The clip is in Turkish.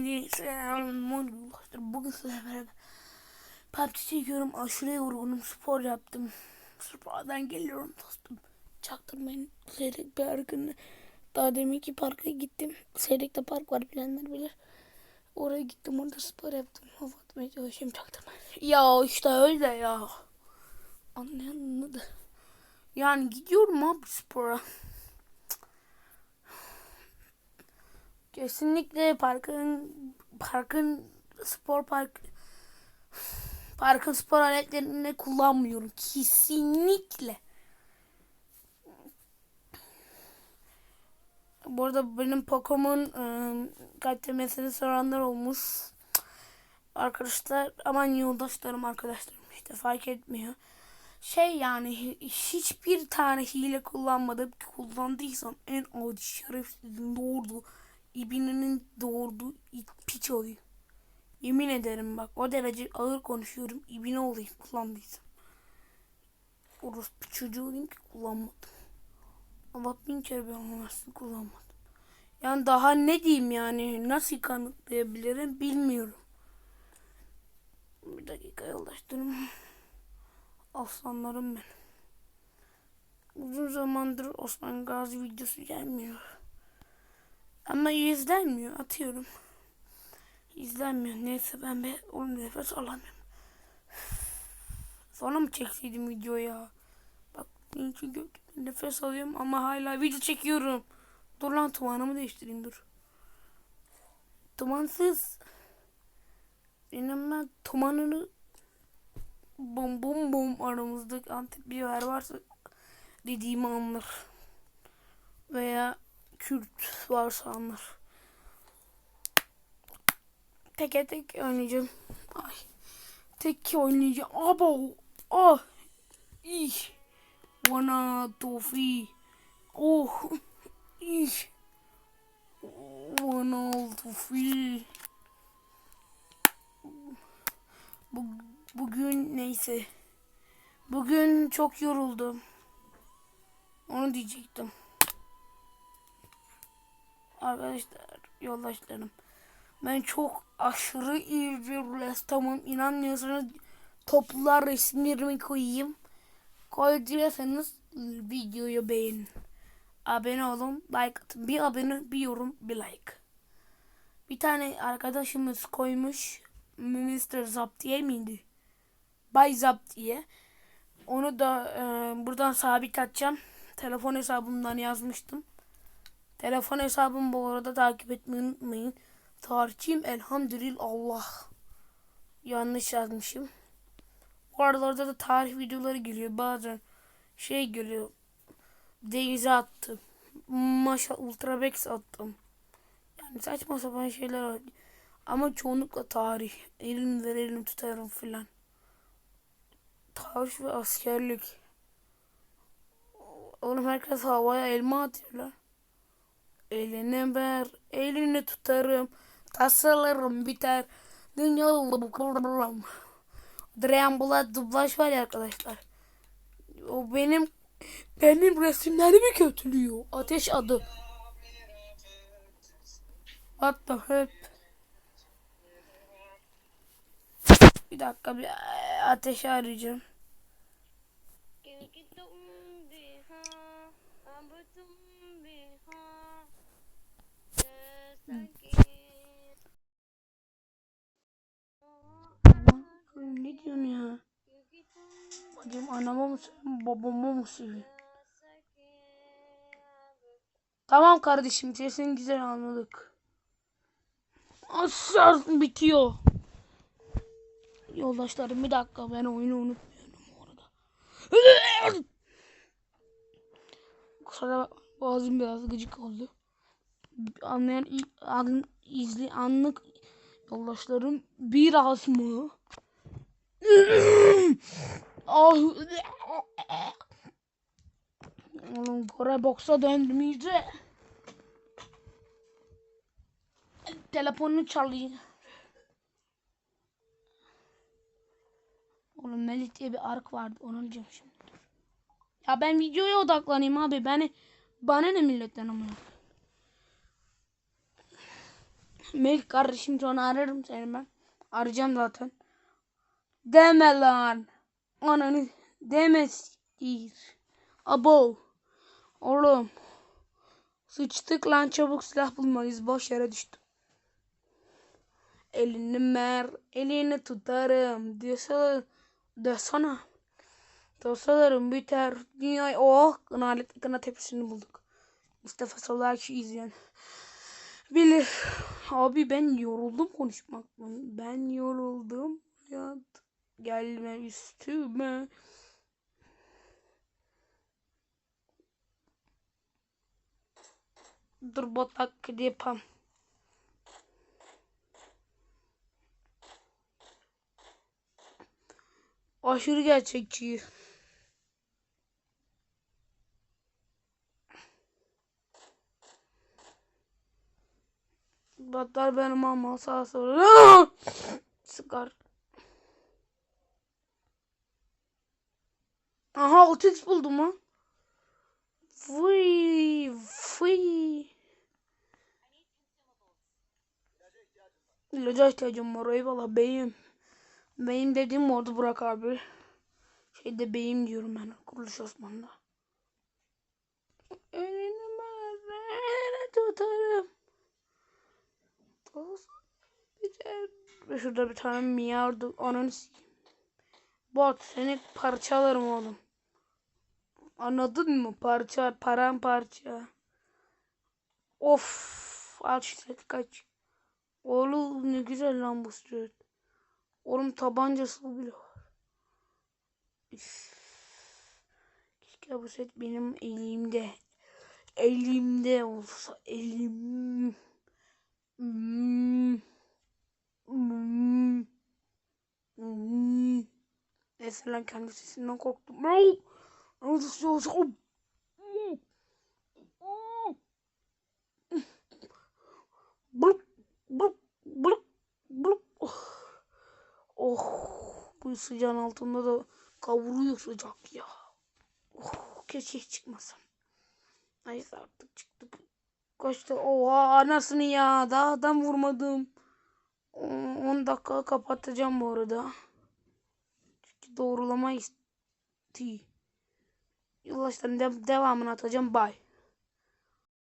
Bugün sizlerle beraber PUBG çekiyorum. Aşırı yorgunum. Spor yaptım. Spordan geliyorum dostum. Çaktırmayın. Seyrek parkında. Daha deminki parka gittim. Seyrek'te park var bilenler bilir. Oraya gittim orada spor yaptım. Hava atmaya çalışayım çaktırmayın. Ya işte öyle ya. Anlayan anladı. Yani gidiyorum abi spora. Kesinlikle parkın parkın spor park parkın spor aletlerini kullanmıyorum. Kesinlikle. Bu arada benim Pokemon ıı, kaydetmesini soranlar olmuş. Arkadaşlar aman yoldaşlarım arkadaşlarım işte fark etmiyor. Şey yani hi- hiçbir tane hile kullanmadım. Kullandıysam en adi şerefsizin doğurdu. İbininin doğurduğu piç oluyor. Yemin ederim bak o derece ağır konuşuyorum. İbine olayım kullandıysam. Orospu çocuğu olayım ki kullanmadım. Allah bin kere ben anlarsın kullanmadım. Yani daha ne diyeyim yani nasıl kanıtlayabilirim bilmiyorum. Bir dakika yoldaşlarım. Aslanlarım benim. Uzun zamandır Osman Gazi videosu gelmiyor. Ama izlenmiyor. Atıyorum. İzlenmiyor. Neyse ben be oğlum nefes alamıyorum. Sonra mı çekseydim video ya? Bak çünkü nefes alıyorum ama hala video çekiyorum. Dur lan tumanımı değiştireyim dur. Tumansız. Benim ben tumanını bum bum bum aramızda antep biber varsa dediğimi anlar. Kürt varsa anlar. Teke tek oynayacağım. Ay. Tek oynayacağım. Abo. Ah. İh. Bana tofi. Oh. İh. Bana tofi. Bu, bugün neyse. Bugün çok yoruldum. Onu diyecektim. Arkadaşlar, yoldaşlarım. Ben çok aşırı iyi bir ressamım. İnanmıyorsanız toplular resimlerimi koyayım. Koy diyorsanız videoyu beğenin. Abone olun, like atın. Bir abone, bir yorum, bir like. Bir tane arkadaşımız koymuş. Mr. Zaptiye miydi? Bay Zaptiye. Onu da e, buradan sabit atacağım. Telefon hesabımdan yazmıştım. Telefon hesabımı bu arada takip etmeyi unutmayın. Tarihçiyim elhamdülillah. Yanlış yazmışım. Bu aralarda da tarih videoları geliyor. Bazen şey geliyor. Denize attım. Maşa Ultrabex attım. Yani saçma sapan şeyler var. Ama çoğunlukla tarih. Elim verelim tutarım filan. Tarih ve askerlik. Oğlum herkes havaya elma atıyorlar. Eline ver, elini tutarım. Tasarlarım biter. Dünyalı kururum. Dreambula dublaj var ya arkadaşlar. O benim benim resimlerimi kötülüyor. Ateş adı. What the hell? Bir dakika bir ateşi arayacağım. Allah'ım ne diyorsun ya? Bakayım anamı mı seviyorsun, babamı mı seviyorsun? Tamam kardeşim sesini güzel anladık. Asar bitiyor. Yoldaşlarım bir dakika ben oyunu unutmuyorum orada. Kusura bakma boğazım biraz gıcık oldu. Anlayan an, izli anlık yoldaşlarım biraz mı? ah. Oğlum Kore boksa döndüm iyice. Telefonunu çalıyor. Oğlum Melih diye bir ark vardı. Onu alacağım şimdi. Ya ben videoya odaklanayım abi. Beni bana ne milletten amına. Melih kardeşim sonra ararım seni ben. Arayacağım zaten. Deme lan. Ananı demestir. Abo. Oğlum. Sıçtık lan çabuk silah bulmalıyız. Boş yere düştüm. Elini mer, elini tutarım. Diyorsa, desana. Dosalarım biter. Dünya oh kınalet kına tepsisini bulduk. Mustafa Salakçı izleyen. Bilir. Abi ben yoruldum konuşmaktan. Ben yoruldum. Ya gelme üstüme. Dur botak yapam. Aşırı gerçekçi. Batlar benim ama sağa sola. Sıkar. Aha 6x buldum ha. Fıy fıy. İlaca ihtiyacım var eyvallah beyim. Beyim dediğim orada Burak abi. Şeyde beyim diyorum ben kuruluş Osman'da. Elini ben tutarım. Toz biter. Ve Şurada bir tane miyardı. Ananı. Bot seni parçalarım oğlum. Anladın mı? Parça, paramparça. Of. Set kaç. Oğlum ne güzel lan bu set. Oğlum tabancası bile var. Üf. Keşke bu set benim elimde. Elimde olsa elim. Neyse lan kendi sesinden korktum. Nasıl olsa Blup, blup, blup, blup. Oh, bu sıcağın altında da kavuruyor sıcak ya. Oh, keşke hiç çıkmasam. Neyse artık çıktık. Kaçtı. Oha anasını ya. Daha adam vurmadım. 10 dakika kapatacağım bu arada. Doğrulama isti. Yıllaşların de devamını atacağım. Bye.